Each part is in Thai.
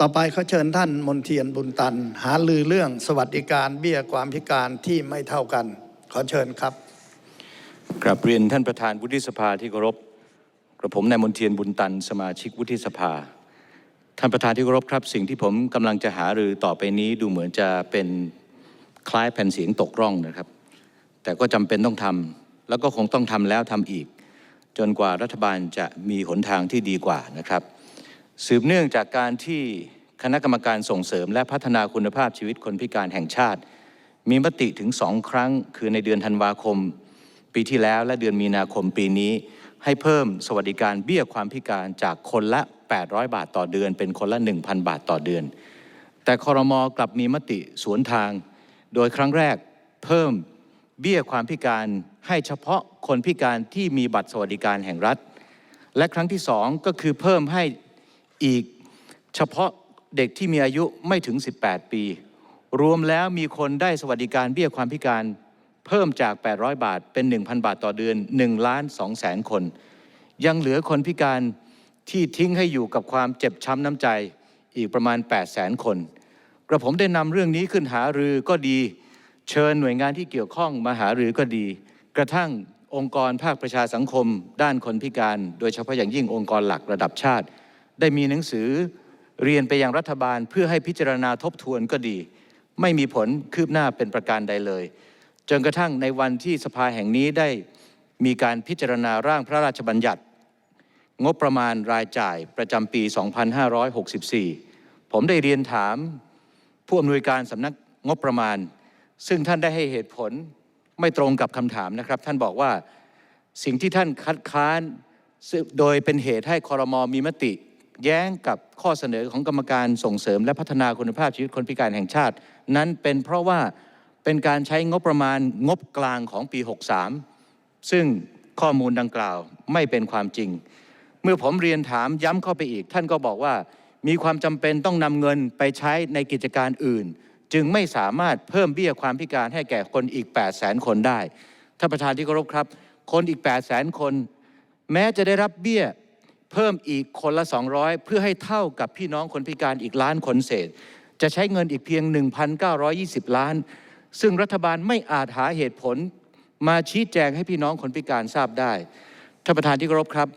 ต่อไปเขาเชิญท่านมนเทียนบุญตัน หาลือเรื่องสวัสดิการเบี้ยความพิการที่ไม่เท่ากัน ขอเชิญครับกราบเรียนท่านประธานวุฒิสภาที่เคารพกระผมนายมนเทียนบุญตัน สมาชิกวุฒิสภา ท่านประธานที่เคารพครับ สิ่งที่ผมกำลังจะหารือต่อไปนี้ดูเหมือนจะเป็นคล้ายแผ่นเสียงตกร่องนะครับ แต่ก็จำเป็นต้องทำแล้วก็คงต้องทำแล้วทำอีก จนกว่ารัฐบาลจะมีหนทางที่ดีกว่านะครับ สืบเนื่องจากการที่คณะกรรมการส่งเสริม และพัฒนาคุณภาพชีวิตคนพิการแห่งชาติ มีมติถึงสองครั้ง คือในเดือนธันวาคม ปีที่แล้วและเดือนมีนาคมปีนี้ ให้เพิ่มสวัสดิการเบี้ยความพิการจากคนละ 800 บาทต่อเดือน เป็นคนละ 1,000 บาทต่อเดือน แต่คอรมอกลับมีมติสวนทาง โดยครั้งแรกเพิ่มเบี้ยความพิการให้เฉพาะคนพิการที่มีบัตรสวัสดิการแห่งรัฐ และครั้งที่สองก็คือเพิ่มให้ อีกเฉพาะเด็กที่มีอายุไม่ถึง 18 ปี รวมแล้วมีคนได้สวัสดิการเบี้ยความพิการเพิ่มจาก 800 บาทเป็น 1,000 บาทต่อเดือน1ล้าน2แสนคน ยังเหลือคนพิการที่ทิ้งให้อยู่กับความเจ็บช้ำน้ำใจอีกประมาณ8แสนคน กระผมได้นำเรื่องนี้ขึ้นหารือก็ดี เชิญหน่วยงานที่เกี่ยวข้องมาหารือก็ดี กระทั่งองค์กรภาคประชาสังคม ด้านคนพิการ โดยเฉพาะอย่างยิ่งองค์กรหลักระดับชาติ ได้มีหนังสือเรียนไปยังรัฐบาลเพื่อให้พิจารณาทบทวนก็ดี ไม่มีผลคืบหน้าเป็นประการใดเลย จนกระทั่งในวันที่สภาแห่งนี้ได้มีการพิจารณาร่างพระราชบัญญัติ งบประมาณรายจ่ายประจำปี 2564 ผมได้เรียนถามผู้อำนวยการสำนักงบประมาณ ซึ่งท่านได้ให้เหตุผลไม่ตรงกับคำถามนะครับ ท่านบอกว่าสิ่งที่ท่านคัดค้านโดยเป็นเหตุให้คอรมอมีมติ แย้งกับข้อเสนอของกรรมการส่งเสริมและพัฒนาคุณภาพชีวิตคนพิการแห่งชาติ นั้นเป็นเพราะว่าเป็นการใช้งบประมาณงบกลางของปี 63 ซึ่งข้อมูลดังกล่าวไม่เป็นความจริง เมื่อผมเรียนถามย้ำเข้าไปอีก ท่านก็บอกว่ามีความจำเป็นต้องนำเงินไปใช้ในกิจการอื่น จึงไม่สามารถเพิ่มเบี้ยความพิการให้แก่คนอีก 8 0 0แสนคนได้ท่านประธานที่เคารพครับ คนอีก 8 0 0แสนคน แม้จะได้รับเบี้ย เพิ่มอีกคนละ 200 เพื่อให้เท่ากับพี่น้องคนพิการอีกล้านคนเศษ จะใช้เงินอีกเพียง 1,920 ล้าน ซึ่งรัฐบาลไม่อาจหาเหตุผลมาชี้แจงให้พี่น้องคนพิการทราบได้ท่านประธานที่เคารพครับ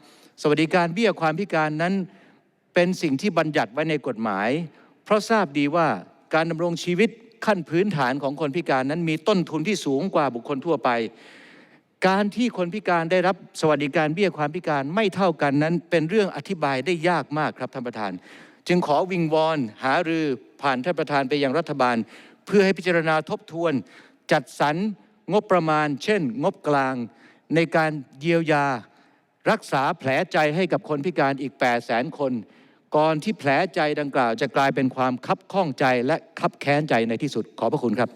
สวัสดิการเบี้ยความพิการนั้นเป็นสิ่งที่บัญญัติไว้ในกฎหมาย เพราะทราบดีว่าการดำรงชีวิตขั้นพื้นฐานของคนพิการนั้นมีต้นทุนที่สูงกว่าบุคคลทั่วไป การที่คนพิการได้รับสวัสดิการเบี้ยความพิการไม่เท่ากันนั้น เป็นเรื่องอธิบายได้ยากมากครับท่านประธาน จึงขอวิงวอนหารือผ่านท่านประธานไปยังรัฐบาล เพื่อให้พิจารณาทบทวน จัดสรรงบประมาณ เช่น งบกลาง ในการเยียวยา รักษาแผลใจให้กับคนพิการอีก 8 0 0แสนคน ก่อนที่แผลใจดังกล่าว จะกลายเป็นความคับข้องใจและคับแค้นใจในที่สุดขอบพระคุณครับ